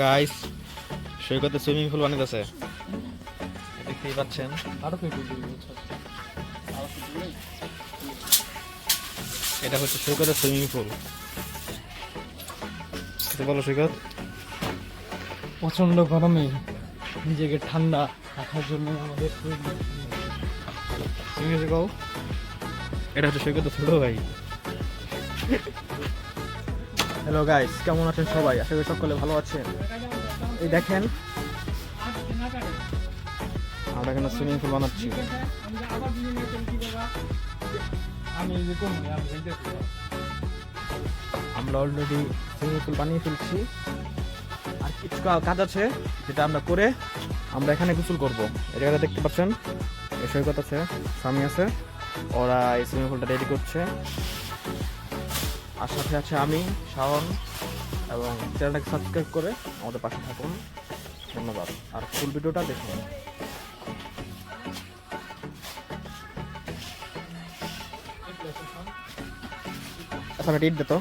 Guys সৈকতে swimming pool বানাইতেছে দেখতেই পাচ্ছেন। এটা হচ্ছে সৈকতের সুইমিং পুল কিছু বলো সৈকত। প্রচণ্ড গরমে নিজেকে ঠান্ডা রাখার জন্য আমাদের তুমি এটা হচ্ছে সৈকতের ছোট ভাই। হ্যালো গাইস কেমন আছেন সবাই? আশা করি সকলে ভালো আছেন। এই দেখেন, আমরা এখানে সুইমিং পুল বানাচ্ছি। আমরা অলরেডি সুইমিং পুল বানিয়ে ফেলছি। আর কিছু কাজ আছে যেটা আমরা করে আমরা এখানে গোসল করব। এই জায়গাটা দেখতে পাচ্ছেন? এই সৈকত আছে, স্বামী আছে। ওরা এই সুইমিং পুলটা রেডি করছে। আর সাথে আছে আমি, শাওন, এবং চ্যানেলটাকে সাবস্ক্রাইব করে আমাদের পাশে থাকুন। ধন্যবাদ। আর ফুল ভিডিওটা দেখুন আচ্ছা আমি ইট দে তো।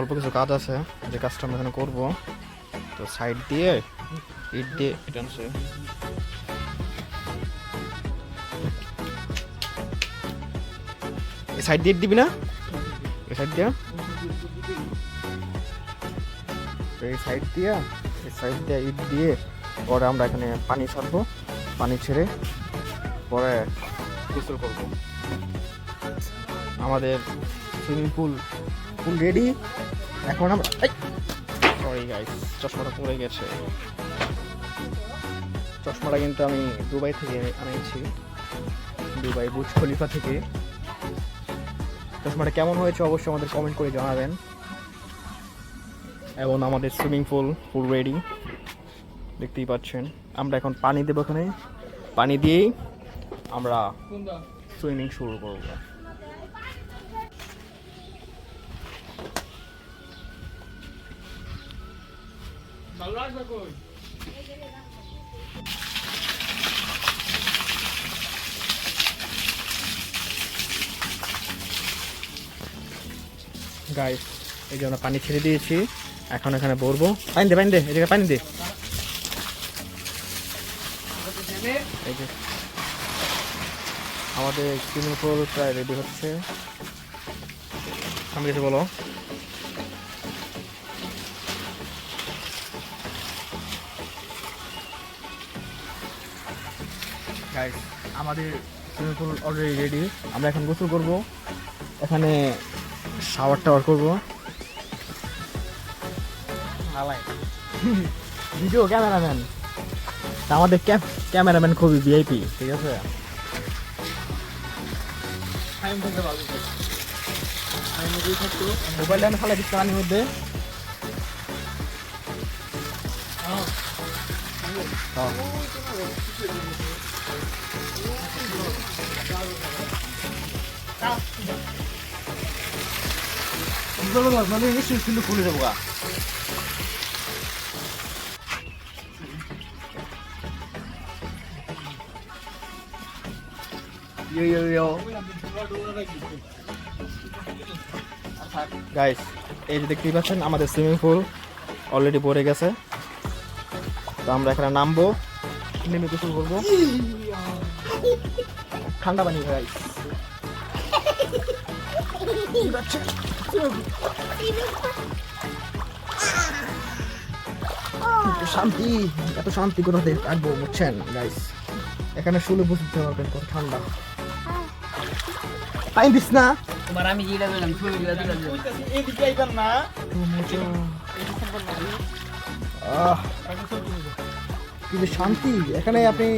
অল্প কিছু কাজ আছে, যে কাজটা আমরা এখানে করব। তো সাইড দিয়ে ইট দিয়ে সাইড দিয়ে দিবি না? এই সাইড দিয়ে। এই সাইড দিয়ে, এই সাইড দিয়ে ইট দিয়ে পরে আমরা এখানে পানি ছাড়বো, পানি ছেড়ে পরে গোসল করব। আমাদের সুইমিং পুল পুল রেডি এখন আমরা সরি গাইস চশমাটা পড়ে গেছে। চশমাটা কিন্তু আমি দুবাই থেকে আনিয়েছি দুবাই বুজ খলিফা থেকে। চশমাটা কেমন হয়েছে অবশ্যই আমাদের কমেন্ট করে জানাবেন। এবং আমাদের সুইমিং পুল ফুল রেডি দেখতেই পাচ্ছেন, আমরা এখন পানি দেবো এখানে। পানি দিয়েই আমরা সুইমিং শুরু করব। গাইস, এই যে আমরা পানি ছেড়ে দিয়েছি। এখন এখানে ভরবো। পানি দে পানি দে এই পানি দে। আমাদের সুইমিং পুল প্রায় রেডি হচ্ছে। আমি কিছু বলো। আমাদের সুইমিং পুল অলরেডি রেডি আমরা এখন গোসল করব। এখানে শাওয়ার টাওয়ার করব। Video cameraman. আমাদের ক্যামেরাম্যান খুবই ভিআইপি ঠিক আছে? দিচ্ছি পানির মধ্যে। হ্যাঁ। মানে কিন্তু খুলে যাব গা Yo yo yo. গাইস এই যে দেখতেই পাচ্ছেন আমাদের সুইমিং পুল অলরেডি ভরে গেছে তো আমরা এখানে নামবো নেমে গোসল করব ঠান্ডা পানি গাইস শান্তি এত শান্তি কোথাতে কাটবো বুঝছেন গাইস এখানে শুলে বুঝতে পারবেন কত ঠান্ডা। পানি দিস না? তোমার আমি যেটা বললাম ছবি দিলা দিলা আহ, কি যে শান্তি। এখানে আপনি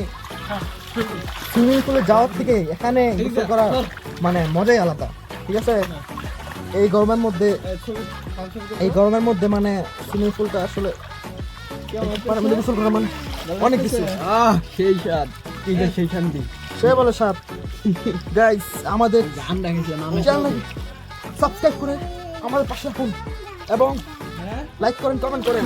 সুইমিং পুলে যাওয়ার থেকে এখানে করা মানে মজাই আলাদা। ঠিক আছে? এই গরমের মধ্যে এই গরমের মধ্যে মানে সুইমিং পুলটা আসলে গোসল করা মানে অনেক কিছু। আহ সেই স্বাদ। সেই শান্তি। সে বলে সাপ গাইস আমাদের চ্যানেল সাবস্ক্রাইব করে আমাদের পাশে রাখুন এবং লাইক করেন কমেন্ট করেন।